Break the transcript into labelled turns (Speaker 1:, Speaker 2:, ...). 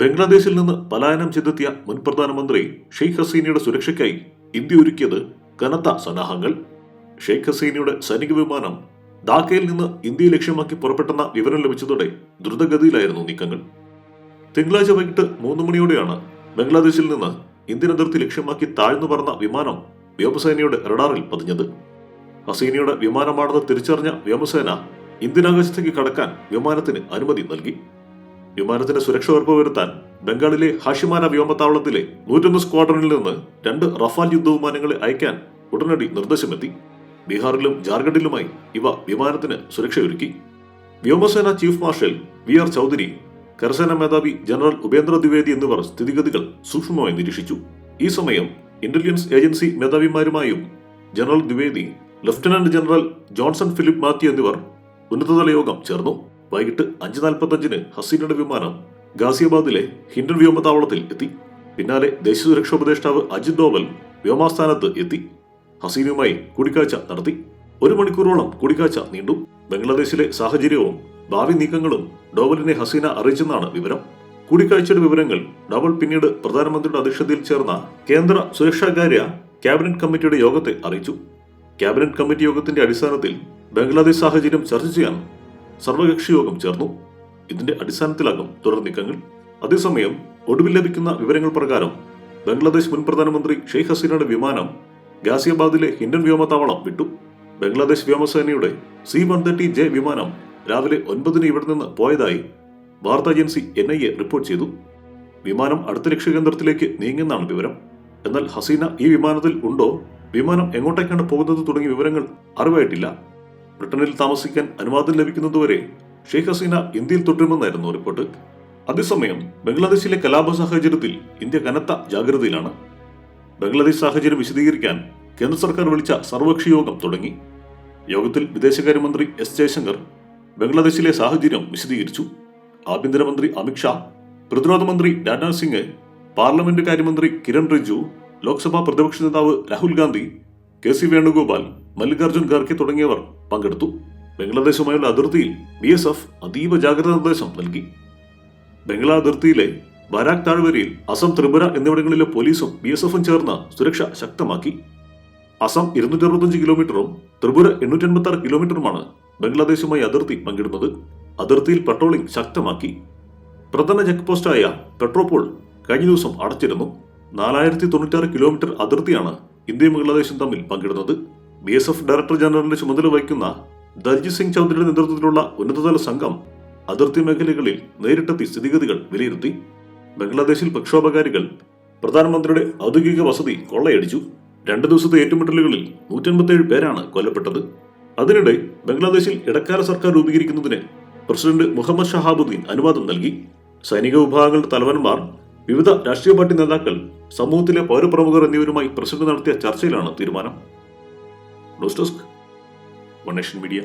Speaker 1: ബംഗ്ലാദേശിൽ നിന്ന് പലായനം ചെയ്തെത്തിയ മുൻ പ്രധാനമന്ത്രി ഷെയ്ഖ് ഹസീനയുടെ സുരക്ഷയ്ക്കായി ഇന്ത്യ ഒരുക്കിയത് കനത്ത സന്നാഹങ്ങൾ. ഷെയ്ഖ് ഹസീനയുടെ സൈനിക വിമാനം ധാക്കയിൽ നിന്ന് ഇന്ത്യയെ ലക്ഷ്യമാക്കി പുറപ്പെട്ടെന്ന വിവരം ലഭിച്ചതോടെ ദ്രുതഗതിയിലായിരുന്നു നീക്കങ്ങൾ. തിങ്കളാഴ്ച വൈകിട്ട് മൂന്ന് മണിയോടെയാണ് ബംഗ്ലാദേശിൽ നിന്ന് ഇന്ത്യൻ അതിർത്തി ലക്ഷ്യമാക്കി താഴ്ന്നു പറന്ന വിമാനം വ്യോമസേനയുടെ റഡാറിൽ പതിഞ്ഞത്. ഹസീനയുടെ വിമാനമാണെന്ന് തിരിച്ചറിഞ്ഞ വ്യോമസേന ഇന്ത്യൻ ആകാശത്തേക്ക് കടക്കാൻ വിമാനത്തിന് അനുമതി നൽകി. വിമാനത്തിന്റെ സുരക്ഷ ഉറപ്പുവരുത്താൻ ബംഗാളിലെ ഹാഷിമാന വ്യോമത്താവളത്തിലെ നൂറ്റൊന്ന് സ്ക്വാഡ്രണിൽ നിന്ന് രണ്ട് റഫാൽ യുദ്ധവിമാനങ്ങളെ അയക്കാൻ ഉടനടി നിർദ്ദേശമെത്തി. ബീഹാറിലും ജാർഖണ്ഡിലുമായി ഇവ വിമാനത്തിന് സുരക്ഷയൊരുക്കി. വ്യോമസേന chief marshal V R Chaudhari കരസേന മേധാവി ജനറൽ ഉപേന്ദ്ര ദ്വിവേദി എന്നിവർ സ്ഥിതിഗതികൾ സൂക്ഷ്മമായി നിരീക്ഷിച്ചു. ഈ സമയം intelligence agency മേധാവിമാരുമായും general Dwivedi lieutenant general Johnson Philip Mathew എന്നിവർ ഉന്നതതല യോഗം ചേർന്നു. വൈകിട്ട് അഞ്ച് നാൽപ്പത്തഞ്ചിന് ഹസീനയുടെ വിമാനം ഗാസിയാബാദിലെ ഹിൻഡൻ വ്യോമത്താവളത്തിൽ എത്തി. പിന്നാലെ ദേശീയ സുരക്ഷാ ഉപദേഷ്ടാവ് അജിത് ഡോവൽ വ്യോമാസ്ഥാനത്ത് എത്തി. ഹസീനയുമായി കൂടിക്കാഴ്ച നടത്തി. ഒരു മണിക്കൂറോളം കൂടിക്കാഴ്ച നീണ്ടു. ബംഗ്ലാദേശിലെ സാഹചര്യവും ഭാവി നീക്കങ്ങളും ഡോവലിനെ ഹസീന അറിയിച്ചെന്നാണ് വിവരം. കൂടിക്കാഴ്ചയുടെ വിവരങ്ങൾ ഡോവൽ പിന്നീട് പ്രധാനമന്ത്രിയുടെ അധ്യക്ഷതയിൽ ചേർന്ന കേന്ദ്ര സുരക്ഷാകാര്യ ക്യാബിനറ്റ് കമ്മിറ്റിയുടെ യോഗത്തെ അറിയിച്ചു. ക്യാബിനറ്റ് കമ്മിറ്റി യോഗത്തിന്റെ അടിസ്ഥാനത്തിൽ ബംഗ്ലാദേശ് സാഹചര്യം ചർച്ച ചെയ്യാൻ സർവകക്ഷി യോഗം ചേർന്നു. ഇതിന്റെ അടിസ്ഥാനത്തിലാകും തുടർ നീക്കങ്ങൾ. അതേസമയം ഒടുവിൽ ലഭിക്കുന്ന വിവരങ്ങൾ പ്രകാരം ബംഗ്ലാദേശ് മുൻ പ്രധാനമന്ത്രി ഷെയ്ഖ് ഹസീനയുടെ വിമാനം ഗാസിയാബാദിലെ ഹിൻഡൻ വ്യോമത്താവളം വിട്ടു. ബംഗ്ലാദേശ് വ്യോമസേനയുടെ സി വൺ തേർട്ടി ജെ വിമാനം രാവിലെ ഒൻപതിന് ഇവിടെ നിന്ന് പോയതായി വാർത്താ agency N I A report ചെയ്തു. വിമാനം അടുത്ത ലക്ഷ്യകേന്ദ്രത്തിലേക്ക് നീങ്ങുന്നതാണ് വിവരം. എന്നാൽ ഹസീന ഈ വിമാനത്തിൽ ഉണ്ടോ? വിമാനം എങ്ങോട്ടേക്കാണ് പോകുന്നത് തുടങ്ങിയ വിവരങ്ങൾ അറിവായിട്ടില്ല. ബ്രിട്ടനിൽ താമസിക്കാൻ അനുവാദം ലഭിക്കുന്നതുവരെ ഷെയ്ഖ് ഹസീന ഇന്ത്യയിൽ തുടരുമെന്നായിരുന്നു റിപ്പോർട്ട്. അതേസമയം ബംഗ്ലാദേശിലെ കലാപ സാഹചര്യത്തിൽ ഇന്ത്യ കനത്ത ജാഗ്രതയിലാണ്. ബംഗ്ലാദേശ് സാഹചര്യം വിശദീകരിക്കാൻ കേന്ദ്ര സർക്കാർ വിളിച്ച സർവകക്ഷി യോഗം തുടങ്ങി. യോഗത്തിൽ വിദേശകാര്യമന്ത്രി എസ് ജയശങ്കർ ബംഗ്ലാദേശിലെ സാഹചര്യം വിശദീകരിച്ചു. ആഭ്യന്തരമന്ത്രി അമിത്ഷാ പ്രതിരോധ മന്ത്രി രാജ്നാഥ് സിംഗ് പാർലമെന്റ് കാര്യമന്ത്രി കിരൺ റിജു ലോക്സഭാ പ്രതിപക്ഷ നേതാവ് രാഹുൽ ഗാന്ധി കെ സി വേണുഗോപാൽ മല്ലികാർജുൻ ഖാർഗെ തുടങ്ങിയവർ പങ്കെടുത്തു. ബംഗ്ലാദേശുമായുള്ള അതിർത്തിയിൽ ബി എസ് എഫ് അതീവ ജാഗ്രതാ നിർദ്ദേശം നൽകി. ബംഗ്ലാ അതിർത്തിയിലെ ബരാക് താഴ്വരയിൽ അസം ത്രിപുര എന്നിവിടങ്ങളിലെ പോലീസും ബി എസ് എഫും ചേർന്ന് സുരക്ഷ ശക്തമാക്കി. അസം ഇരുന്നൂറ്റി അറുപത്തഞ്ച് കിലോമീറ്ററും ത്രിപുര എണ്ണൂറ്റി അൻപത്തി ആറ് കിലോമീറ്ററുമാണ് ബംഗ്ലാദേശുമായി അതിർത്തി പങ്കിടുന്നത്. അതിർത്തിയിൽ പെട്രോളിംഗ് ശക്തമാക്കി. പ്രധാന ചെക്ക് പോസ്റ്റായ പെട്രോപോൾ കഴിഞ്ഞ ദിവസം അടച്ചിരുന്നു. നാലായിരത്തി തൊണ്ണൂറ്റാറ് കിലോമീറ്റർ അതിർത്തിയാണ് ഇന്ത്യയും ബംഗ്ലാദേശും തമ്മിൽ പങ്കിടുന്നത് ബി എസ് എഫ് ഡയറക്ടർ ജനറലിന്റെ ചുമതല വഹിക്കുന്ന ദർജി സിംഗ് ചൗധരിയുടെ നേതൃത്വത്തിലുള്ള ഉന്നതതല സംഘം അതിർത്തി മേഖലകളിൽ നേരിട്ടെത്തി സ്ഥിതിഗതികൾ വിലയിരുത്തി ബംഗ്ലാദേശിൽ പ്രക്ഷോഭകാരികൾ പ്രധാനമന്ത്രിയുടെ ഔദ്യോഗിക വസതി കൊള്ളയടിച്ചു. രണ്ട് ദിവസത്തെ ഏറ്റുമുട്ടലുകളിൽ നൂറ്റൻപത്തേഴ് പേരാണ് കൊല്ലപ്പെട്ടത്. അതിനിടെ ബംഗ്ലാദേശിൽ ഇടക്കാല സർക്കാർ രൂപീകരിക്കുന്നതിന് പ്രസിഡന്റ് മുഹമ്മദ് ഷഹാബുദ്ദീൻ അനുവാദം നൽകി. സൈനിക വിഭാഗങ്ങളുടെ തലവന്മാർ വിവിധ രാഷ്ട്രീയ പാർട്ടി നേതാക്കൾ സമൂഹത്തിലെ പൗരപ്രമുഖർ എന്നിവരുമായി പ്രസിഡന്റ് നടത്തിയ ചർച്ചയിലാണ് തീരുമാനം. News desk one media.